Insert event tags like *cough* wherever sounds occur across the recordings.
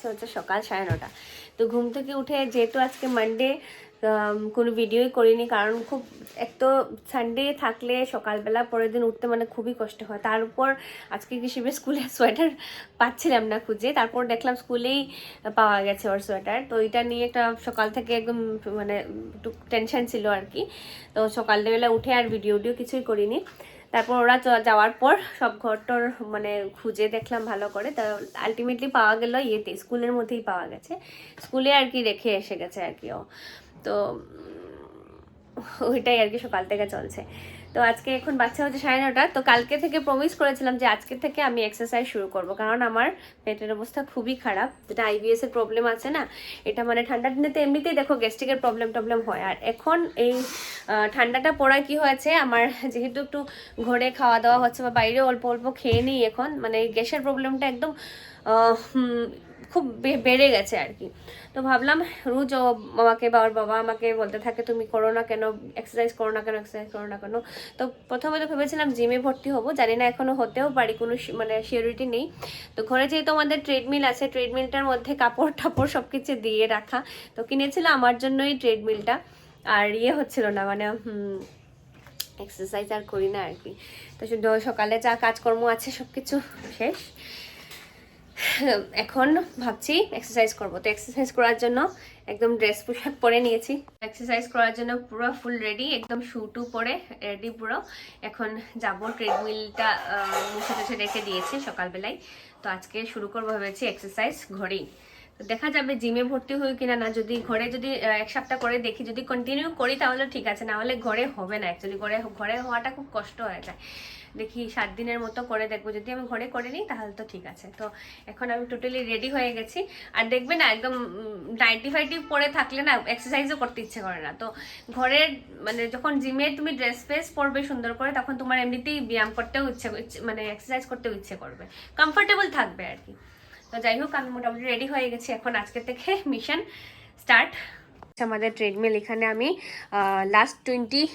বাচ্চা হচ্ছে সকাল সাড়ে নটা। তো ঘুম থেকে উঠে যেহেতু আজকে মানডে কোনো ভিডিওই করিনি, কারণ খুব এক তো সানডে থাকলে সকালবেলা, পরের দিন উঠতে মানে খুবই কষ্ট হয়। তার উপর আজকে কৃষিবের স্কুলে *laughs* সোয়েটার পাচ্ছিলাম না খুঁজে। তারপর দেখলাম স্কুলেই পাওয়া গেছে ওর সোয়েটার তো এটা নিয়ে একটা সকাল থেকে একদম মানে একটু টেনশন ছিল আর কি। তো সকালবেলা উঠে আর ভিডিও ভিডিও কিছুই করিনি। তারপর ওরা যাওয়ার পর সব ঘরটর মানে খুঁজে দেখলাম ভালো করে। তা আলটিমেটলি পাওয়া গেল ইয়েতে, স্কুলের মধ্যেই পাওয়া গেছে। স্কুলে আর কি রেখে এসে গেছে আর কি ও। তো ওইটাই আর কি সকাল থেকে চলছে। তো আজকে এখন বাচ্চা হচ্ছে সাড়ে নটা, তো কালকে থেকে প্রমিস করেছিলাম যে আজকে থেকে আমি এক্সারসাইজ শুরু করব। কারণ আমার পেটের অবস্থা খুবই খারাপ, যেটা আইবিএস এর প্রবলেম আছে না? এটা মানে ঠান্ডা দিনেতে এমনিতেই দেখো গ্যাস্ট্রিকের প্রবলেম টবলেম হয়। আর এখন এই ঠান্ডাটা পড়ায় কি হয়েছে? আমার যেহেতু একটু ঘরে খাওয়া দাওয়া হচ্ছে বা বাইরে অল্প অল্প খেয়ে নিই এখন মানে গ্যাসের প্রবলেমটা একদম খুব বেড়ে গেছে আর কি। তো ভাবলাম রোজ ও আমাকে বা ওর বাবা আমাকে বলতে থাকে, তুমি করো না কেন? এক্সারসাইজ করো না কেন? এক্সারসাইজ করো না কেন? তো প্রথমে তো ভেবেছিলাম জিমে ভর্তি হব, জানি না এখনও হতেও পারি, কোনো মানে সিওরিটি নেই। তো ঘরে যেহেতু আমাদের ট্রেডমিল আছে ট্রেডমিলটার মধ্যে কাপড় টাপড় সব কিছু দিয়ে রাখা, তো কিনেছিল আমার জন্যই ট্রেডমিলটা আর ইয়ে হচ্ছিল না মানে এক্সারসাইজ আর করি না আর কি। তো সকালে যা কাজকর্ম আছে সব কিছু শেষ। *laughs* এখন ভাবছি এক্সারসাইজ করব। তো এক্সারসাইজ করার জন্য একদম ড্রেস পোশাক পরে নিয়েছি। এক্সারসাইজ করার জন্য পুরো ফুল রেডি একদম শু টু পরে রেডি পুরো। এখন যাব ট্রেডমিলটা মুছে টুছে রেখে দিয়েছি সকালবেলায়। তো আজকে শুরু করব ভেবেছি এক্সারসাইজ ঘরেই দেখা যাবে জিমে ভর্তি হই কিনা না, যদি ঘরে যদি এক সপ্তাহ করে দেখি, যদি কন্টিনিউ করি তাহলে ঠিক আছে, না হলে ঘরে হবে না অ্যাকচুয়ালি ঘরে ঘরে হওয়াটা খুব কষ্ট হয়ে যায়। দেখি সাত দিনের মতো করে দেখব। যদি আমি ঘরে করে নিই, তাহলে তো ঠিক আছে। তো এখন আমি টোটালি রেডি হয়ে গেছি। আর দেখবে না, একদম নাইনটি ফাইভটি পরে থাকলে না এক্সারসাইজও করতে ইচ্ছে করে না। তো ঘরের মানে যখন জিমে তুমি ড্রেস ফ্রেস পরবে সুন্দর করে, তখন তোমার এমনিতেই ব্যায়াম করতেও ইচ্ছে- মানে এক্সারসাইজ করতেও ইচ্ছে করবে। কমফোর্টেবল থাকবে আর কি। তো যাই হোক, আমি মোটামুটি রেডি হয়ে গেছি। এখন আজকে থেকে মিশন স্টার্ট আমাদের ট্রেডমিল এখানে আমি লাস্ট টোয়েন্টি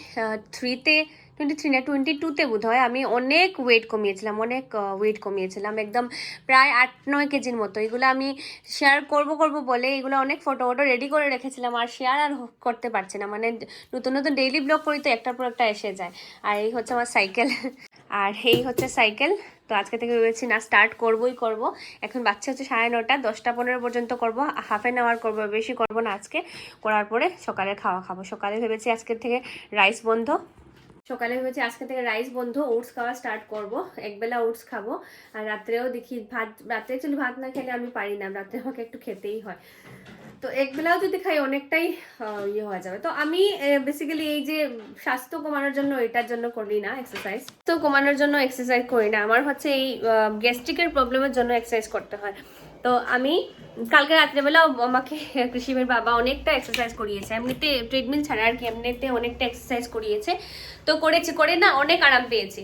থ্রিতে টোয়েন্টি থ্রি না টোয়েন্টি টুতে বোধ হয় আমি অনেক ওয়েট কমিয়েছিলাম, অনেক ওয়েট কমিয়েছিলাম, একদম প্রায় আট, নয় কেজির মতো। এগুলো আমি শেয়ার করব করব বলে এগুলো অনেক ফটো ফটো রেডি করে রেখেছিলাম, আর শেয়ার আর করতে পারছি না। মানে নতুন নতুন ডেইলি ব্লগ করি তো একটার পর একটা এসে যায়। আর এই হচ্ছে আমার সাইকেল *laughs* আর এই হচ্ছে সাইকেল তো আজকে থেকে ভেবেছি, না স্টার্ট করবই করব। এখন বাচ্চা হচ্ছে সাড়ে নটা, দশটা পনেরো পর্যন্ত করব। হাফ অ্যান আওয়ার করব, বেশি করব না আজকে। করার পরে সকালে খাওয়া খাব। সকালে ভেবেছি আজকের থেকে রাইস বন্ধ। সকালে হয়েছে আজকে থেকে রাইস বন্ধ ওটস খাওয়া স্টার্ট করব। একবেলা ওটস খাব। আর রাত্রেও দেখি ভাত, রাত্রে অ্যাকচুয়ালি ভাত না খেলে আমি পারি না, রাত্রে আমাকে একটু খেতেই হয়। তো একবেলাও যদি খাই, অনেকটাই ইয়ে হয়ে যাবে। তো আমি বেসিক্যালি এই যে স্বাস্থ্য কমানোর জন্য এটার জন্য করি না এক্সারসাইজ তো কমানোর জন্য এক্সারসাইজ করি না। আমার হচ্ছে এই গ্যাস্ট্রিকের প্রবলেমের জন্য এক্সারসাইজ করতে হয়। তো আমি কালকে রাত্রেবেলাও আমাকে কৃষিমের বাবা অনেকটা এক্সারসাইজ করিয়েছে, এমনিতে ট্রেডমিল ছাড়া আর কি, এমনিতে অনেকটা এক্সারসাইজ করিয়েছে। তো করেছি, করে না অনেক আরাম পেয়েছি,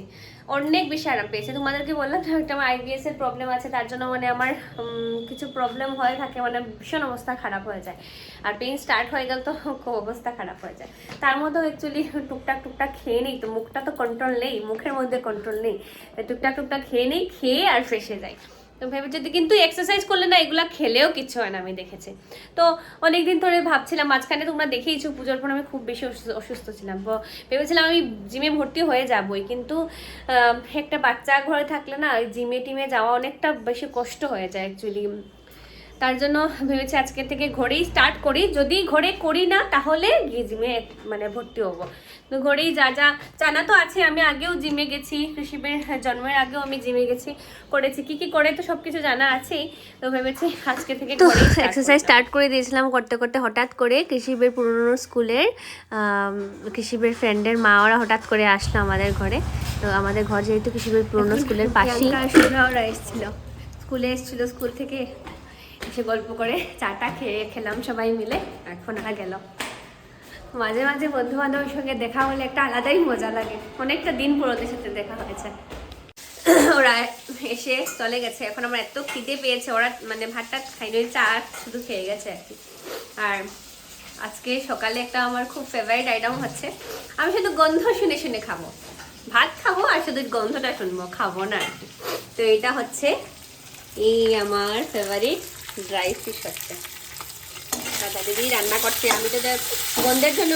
অনেক বেশি আরাম পেয়েছে। তোমাদেরকে বললাম না, একটা আমার আইবিএস এর প্রবলেম আছে, তার জন্য মানে আমার কিছু প্রবলেম হয়ে থাকে মানে ভীষণ অবস্থা খারাপ হয়ে যায়। আর পেন স্টার্ট হয়ে গেল তো *laughs* খুব অবস্থা খারাপ হয়ে যায়। তার মধ্যেও অ্যাকচুয়ালি টুকটাক টুকটাক খেয়ে নেই, তো মুখটা তো কন্ট্রোল নেই, মুখের মধ্যে কন্ট্রোল নেই। টুকটাক টুকটাক খেয়ে নেই, খেয়ে আর ফ্রেশে তো ভেবে যদি কিন্তু এক্সারসাইজ করলে না এগুলা খেলেও কিছু হয় না, আমি দেখেছি। তো অনেকদিন ধরে ভাবছিলাম, মাঝখানে তোমরা দেখেইছো পুজোর পর আমি খুব বেশি অসুস্থ- ছিলাম। ভেবেছিলাম আমি জিমে ভর্তি হয়ে যাবই, কিন্তু একটা বাচ্চা ঘরে থাকলে না ওই জিমে টিমে যাওয়া অনেকটা বেশি কষ্ট হয়ে যায় অ্যাকচুয়ালি তার জন্য ভেবেছি আজকে থেকে ঘরেই স্টার্ট করি। যদি ঘরে করি না, তাহলে গিয়ে জিমে মানে ভর্তি হব। ঘরেই যা যা জানা তো আছে আমি আগেও জিমে গেছি কৃষিবের জন্মের আগেও আমি জিমে গেছি করেছি। কি কি করে তো সবকিছু জানা আছেই তো ভেবেছি আজকে থেকে তো এক্সারসাইজ স্টার্ট করে দিয়েছিলাম করতে করতে হঠাৎ করে কৃষিবের পুরনো স্কুলের কৃষিবের ফ্রেন্ডের মা ওরা হঠাৎ করে আসলো আমাদের ঘরে। তো আমাদের ঘর যেহেতু কৃষিবের পুরনো স্কুলের *laughs* পাশেই। ওরা এসেছিল। স্কুলে এসেছিল স্কুল থেকে এসে গল্প করে চাটা খেয়ে খেলাম সবাই মিলে এখন ওরা গেল। মাঝে মাঝে বন্ধু বান্ধবের সঙ্গে দেখা হলে একটা আলাদাই মজা লাগে। অনেকটা দিন পুরোদের সাথে দেখা হয়েছে। ওরা এসে চলে গেছে। এখন আমার এত খিদে পেয়েছে, ওরা মানে ভাতটা খাইনি চা শুধু খেয়ে গেছে আর কি। আর আজকে সকালে একটা আমার খুব ফেভারিট আইটেম হচ্ছে, আমি শুধু গন্ধ শুনে শুনে খাব। ভাত খাব আর শুধু গন্ধটা শুনব, খাব না আর কি। তো এটা হচ্ছে এই আমার ফেভারিট ড্রাই ফিশ হচ্ছে। দাদা দিদি রান্না করছে। আমি তো গন্ধের জন্য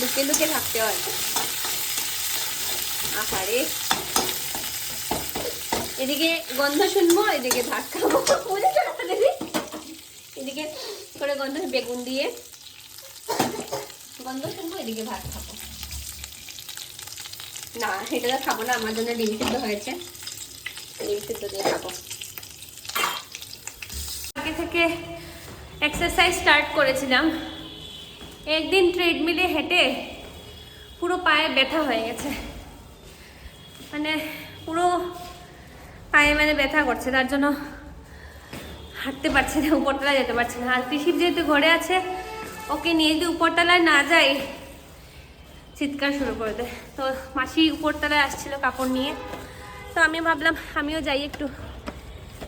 লুকিয়ে লুকিয়ে থাকতে হয়। আহারে। এদিকে গন্ধ শুনব, এদিকে ভাত খাব। বুঝেছ দিদি? এদিকে করে গন্ধ, বেগুন দিয়ে গন্ধ শুনব, এদিকে ভাত খাব। না, এটা তো খাব না, আমার জন্য ডিম সিদ্ধ হয়েছে। ডিম সিদ্ধ দিয়ে খাব। আগে থেকে এক্সারসাইজ স্টার্ট করেছিলাম। একদিন ট্রেডমিলে হেঁটে পুরো পায়ে ব্যথা হয়ে গেছে। মানে পুরো পায়ে মানে ব্যথা করছে, তার জন্য হাঁটতে পারছি না, উপরতলায় যেতে পারছি না। আর কৃষির যেহেতু ঘরে আছে, ওকে নিয়ে যদি উপরতলায় না যাই, চিৎকার শুরু করে দেয়। তো মাসি উপরতলায় আসছিল কাপড় নিয়ে। তো আমি ভাবলাম, আমিও যাই একটু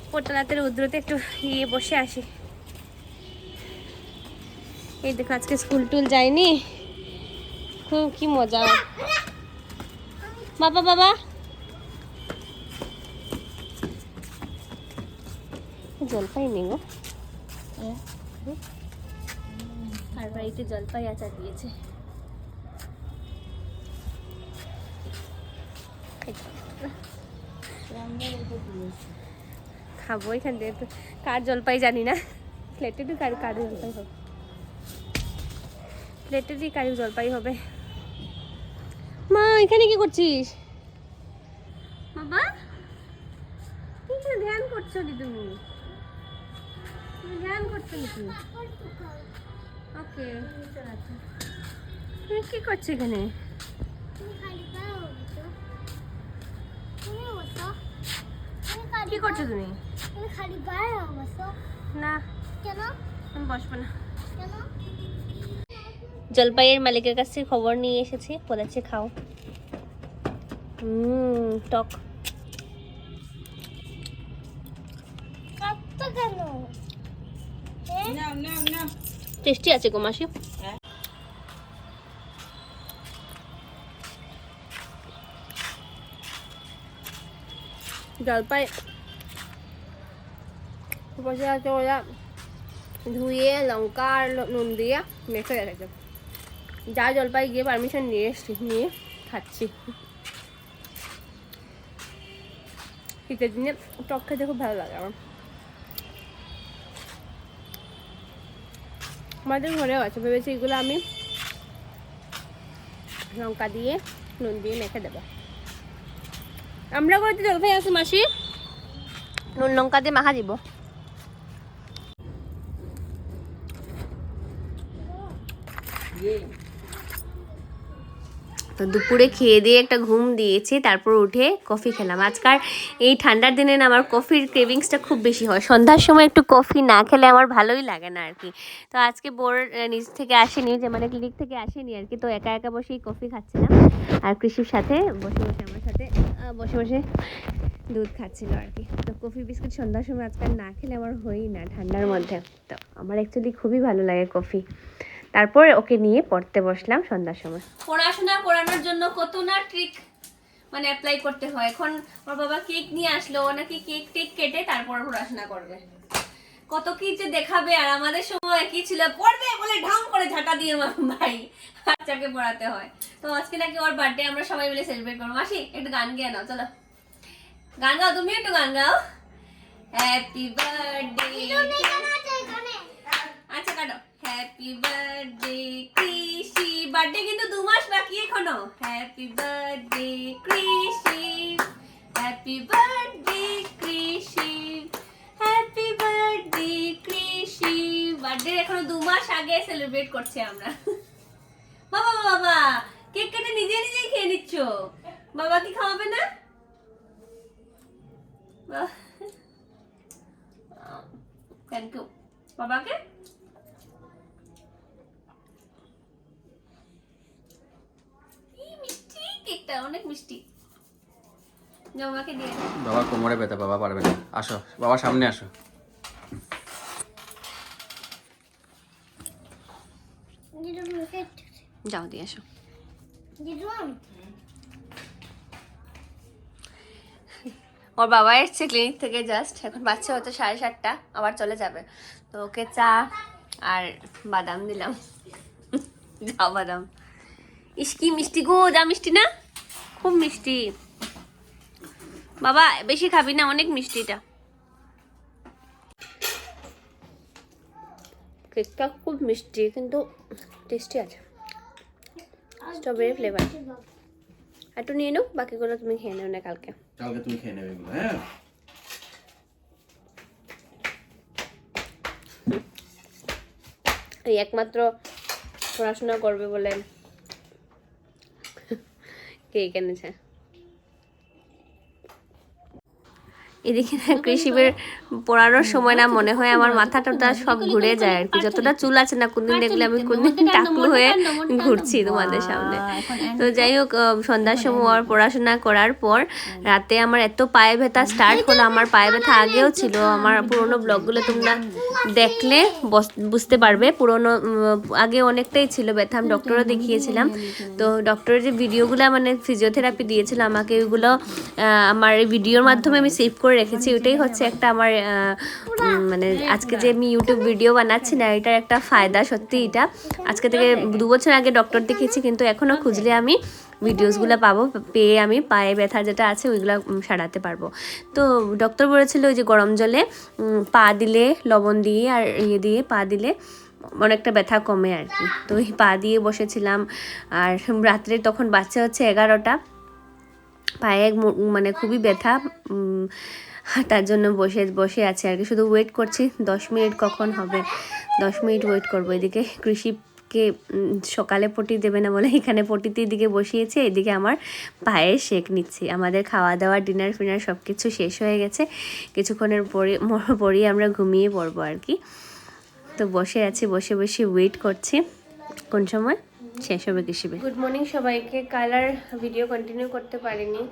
উপরতলাতে রৌদ্রতে একটু গিয়ে বসে আসি। এই দেখো, আজকে স্কুল টুল যায়নি। খুব কি মজা। বাবা বাবা। জলপাই নেই গো। আর বাড়িতে জলপাই আচার দিয়েছে। খাব এখান থেকে কার জলপাই জানি না। প্লেটে তো কার কার জলপাই হবে। প্লেটে দিয়ে কার জলপাই হবে। মা এখানে কি করছিস? বাবা এখানে ধ্যান করছ কি তুমি? তুমি ধ্যান করছ নাকি? ওকে তুমি কি করছ এখানে? কি করছ তুমি? খালি না। আমি বসবো না। জলপাইয়ের মালিকের কাছ থেকে খবর নিয়ে এসেছি। বলেছে খাও। হুম টক। টেস্টি আছে গো মাসি। জলপাই বসে আছে ওরা। ধুয়ে লঙ্কা আর নুন দিয়ে মেখে রেখেছে। যা জলপাই গিয়ে পারমিশন নিয়ে এসছি নিয়ে খাচ্ছি। শীতের দিনে টক খেতে খুব ভালো লাগে আমার। আমাদের ঘরেও আছে ভেবেছি এগুলো আমি লঙ্কা দিয়ে নুন দিয়ে মেখে দেবো। আমরা করে জলপাই আছে মাসি। নুন লঙ্কা দিয়ে মাখা দিব। তো দুপুরে খেয়ে দিয়ে একটা ঘুম দিয়েছি, তারপর উঠে কফি খেলাম। আজকাল এই ঠান্ডার দিনে না আমার কফির ক্রেভিংসটা খুব বেশি হয়। সন্ধ্যার সময় একটু কফি না খেলে আমার ভালোই লাগে না আর কি তো আজকে বোর নিজ থেকে আসেনি, যে মানে ক্লিনিক থেকে আসেনি আর কি তো একা একা বসেই কফি খাচ্ছিলাম। আর কৃষির সাথে বসে বসে, আমার সাথে বসে বসে দুধ খাচ্ছিল আর কি তো কফি, বিস্কুট সন্ধ্যার সময় আজকাল না খেলে আমার হয়ই না ঠান্ডার মধ্যে। তো আমার অ্যাকচুয়ালি খুবই ভালো লাগে কফি। তারপর ওকে নিয়ে পড়তে বসলাম সন্ধ্যার সময়। পড়াশোনা করানোর জন্য কত না ট্রিক মানে অ্যাপ্লাই করতে হয়। এখন ওর বাবা কেক নিয়ে আসলো ও নাকি কেক টেক কেটে তারপর পড়াশোনা করবে। কত কি যে দেখাবে আর আমাদের সময় কি ছিল? পড়বে বলে ঢং করে ঝাঁটা দিয়ে মা- ভাই বাচ্চাকে পড়াতে হয়। তো আজকে নাকি ওর বার্থডে আমরা সবাই মিলে সেলিব্রেট করব। মাসি একটু গান গিয়ে নাও চলো। গান গাও তুমি একটু গান গাও। হ্যাপি বার্থডে আচ্ছা কাটো হ্যাপি বার্থডে কৃষি বার্থডে কিন্তু দু মাস বাকি এখনও। Happy birthday Krishi happy birthday Krishi happy birthday Krishi birthday এখনও দু মাস আগে সেলিব্রেট করছি আমরা। বাবা বাবা, কেক কেটে নিজে নিজেই খেয়ে নিচ্ছ। বাবা কি খাওয়াবে না? থ্যাংক ইউ বাবাকে কি মিষ্টি কেকটা অনেক মিষ্টি। জমাকে দিয়ে বাবা কোমরে ব্যথা বাবা পারবে না। আসো বাবা সামনে আসো। যাও দিয়ে আসো। ওর বাবা এসছে ক্লিনিক থেকে জাস্ট এখন বাচ্চা হচ্ছে সাড়ে সাতটা আবার চলে যাবে। তো ওকে চা আর বাদাম দিলাম। যাও বাদাম। ইস কি মিষ্টি গো যা মিষ্টি না। খুব মিষ্টি। বাবা বেশি খাবি না অনেক মিষ্টিটা কেকটা খুব মিষ্টি কিন্তু টেস্টি আছে। স্ট্রবেরি ফ্লেভার একটু নিয়ে নাও বাকিগুলো তুমি খেয়ে নেও না কালকে। কালকে তুমি খেয়ে নেবে এগুলো হ্যাঁ? এই একমাত্র পড়াশোনা করবে বলে কেক এনেছে এদিকে না কৃষিবের পড়ানোর সময় না মনে হয় আমার মাথা টাথা সব ঘুরে যায় আর কি। যতটা চুল আছে না কোনদিন দেখলে আমি কোনদিন টাকলু হয়ে ঘুরছি তোমাদের সামনে। তো যাই হোক সন্ধ্যার সময় আর পড়াশোনা করার পর রাতে আমার এত পায়ে ব্যথা স্টার্ট হলো আমার পায়ে ব্যথা আগেও ছিল। আমার পুরোনো ব্লগগুলো তোমরা দেখলে বুঝতে পারবে। পুরোনো আগে অনেকটাই ছিল ব্যথা আমি ডক্টরও দেখিয়েছিলাম। তো ডক্টরের যে ভিডিওগুলো মানে ফিজিওথেরাপি দিয়েছিল আমাকে ওইগুলো আমার এই ভিডিওর মাধ্যমে আমি সেভ করে রেখেছি, ওইটাই হচ্ছে একটা আমার মানে আজকে যে আমি ইউটিউব ভিডিও বানাচ্ছি না, এটার একটা ফায়দা সত্যি এটা। আজকে থেকে দু বছর আগে ডক্টর দেখিয়েছি, কিন্তু এখনও খুঁজলে আমি ভিডিওসগুলো পাবো, পেয়ে আমি পায়ে ব্যথা যেটা আছে, ওইগুলো সারাতে পারব। তো ডক্টর বলেছিল ওই যে গরম জলে পা দিলে লবণ দিয়ে আর ইয়ে দিয়ে পা দিলে অনেকটা ব্যথা কমে আর কি। তো ওই পা দিয়ে বসেছিলাম, আর রাত্রে তখন বাচ্চা হচ্ছে এগারোটা, পায়ে মানে খুবই ব্যথা তার জন্য বসে বসে আছে আর কি। শুধু ওয়েট করছি দশ মিনিট কখন হবে? দশ মিনিট ওয়েট করব। এদিকে কৃষিকে উম, সকালে পটি দেবে না বলে এখানে পটিতে এদিকে বসিয়েছে। এদিকে আমার পায়ে শেক নিচ্ছি। আমাদের খাওয়া দাওয়া ডিনার ফিনার সব কিছু শেষ হয়ে গেছে। কিছুক্ষণের পরে *laughs* পরেই আমরা ঘুমিয়ে পড়ব আর কি। তো বসে আছি বসে বসে ওয়েট করছি। কোন সময়? শেষ হবে কৃষিবে গুড মর্নিং সবাইকে। কালার ভিডিও কন্টিনিউ করতে পারিনি।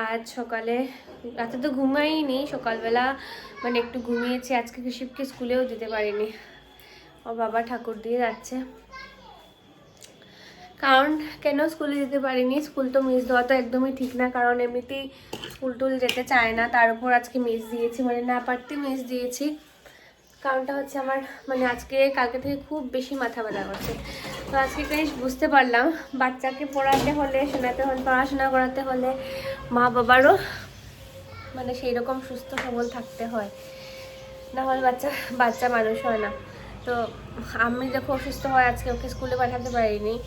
আজ সকালে, রাতে তো ঘুমাইনি, সকালবেলা মানে একটু ঘুমিয়েছি, আজকে কৃষিপকে স্কুলেও দিতে পারিনি। ও বাবা ঠাকুর দিয়ে যাচ্ছে। কারণ কেন স্কুলে যেতে পারিনি? স্কুল তো মিস দেওয়া তো একদমই ঠিক না, কারণ এমনিতেই স্কুল টুল যেতে চায় না, তার উপর আজকে মিস দিয়েছি মানে না পারতে মিস দিয়েছি। কারণটা হচ্ছে আমার মানে আজকে কালকে থেকে খুব বেশি মাথা ব্যথা করছে। তো আজকে জিনিস বুঝতে পারলাম, বাচ্চাকে পড়াতে হলে, শোনাতে হলে, পড়াশোনা করাতে হলে মা বাবারও মানে সেই রকম সুস্থ সবল থাকতে হয়। না হলে বাচ্চা বাচ্চা মানুষ হয় না। তো আমি দেখো অসুস্থ হয়, আজকে ওকে স্কুলে পাঠাতে পারিনি।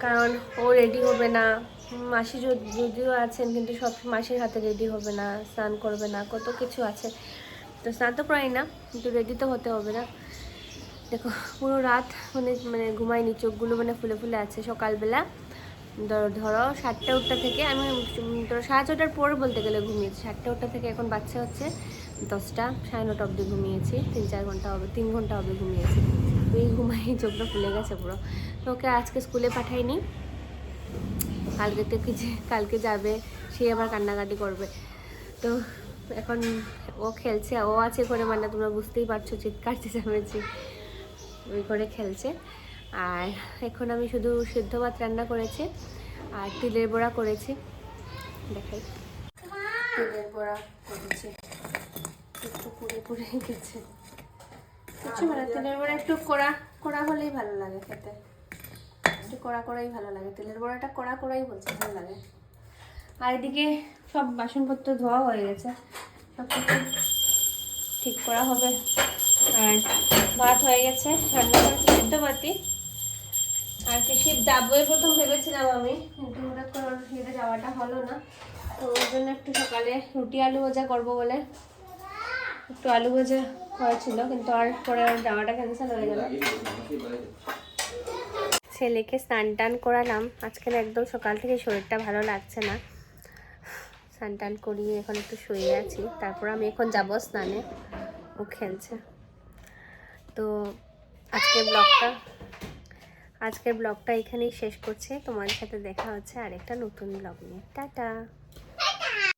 কারণ ও রেডি হবে না। মাসি যদ- যদিও আছেন, কিন্তু সব মাসির হাতে রেডি হবে না, স্নান করবে না, কত কিছু আছে। তো স্নান তো করাই না, কিন্তু রেডি তো হতে হবে না। দেখো, পুরো রাত মানে মানে ঘুমাইনি চোখগুলো মানে ফুলে ফুলে আছে সকালবেলা। ধরো ধরো সাতটা উঠটা থেকে আমি ধরো সাড়ে ছটার পর বলতে গেলে ঘুমিয়েছি। সাতটা উঠটা থেকে এখন বাচ্চা হচ্ছে দশটা, সাড়ে নটা অবধি ঘুমিয়েছি, তিন চার ঘণ্টা হবে, তিন ঘণ্টা হবে ঘুমিয়েছি। এই ঘুমাই, চোখটা ফুলে গেছে পুরো। তো ওকে আজকে স্কুলে পাঠাইনি। কালকে থেকে যে, কালকে যাবে, সে আবার কান্নাকাটি করবে। তো এখন ও খেলছে, ও আছে করে মানে তোমরা বুঝতেই পারছ, চিৎকার চেঁচামেচি। ওই করে খেলছে। আর এখন আমি শুধু সিদ্ধ ভাত রান্না করেছি আর তিলের বড়া করেছি। দেখাই। তিলের বড়া করেছি। একটু পুড়ে পুড়ে গেছে। কিছু মানে তিলের বড়া একটু কড়া কড়া হলেই ভালো লাগে খেতে। একটু কড়া কড়াই ভালো লাগে। তেলের বড়াটা কড়া কড়াই বলছে, ভালো লাগে। আর এদিকে সব বাসনপত্র ধোয়া হয়ে গেছে। সব কিছু ঠিক করা হবে। আর ভাত হয়ে গেছে। রান্না করেছি সিদ্ধ ভাতি আর কৃষি যাবোই প্রথম ভেবেছিলাম আমি, কিন্তু হঠাৎ করে সাথে যাওয়াটা হলো না। তো ওর জন্য একটু সকালে রুটি আলু ভাজা করব বলে একটু আলু ভাজা হয়েছিল, কিন্তু আর পরে ওর যাওয়াটা ক্যান্সেল হয়ে গেল। ছেলেকে স্নান টান করালাম। আজকে একদম সকাল থেকে শরীরটা ভালো লাগছে না। স্নান টান করিয়ে এখন একটু শুয়ে আছি। তারপর আমি এখন যাব স্নানে। ও খেলছে। তো আজকের ব্লগটা আজকের ব্লগটা এখানেই শেষ করছে। তোমাদের সাথে দেখা হচ্ছে আরেকটা নতুন ব্লগ নিয়ে। টাটা!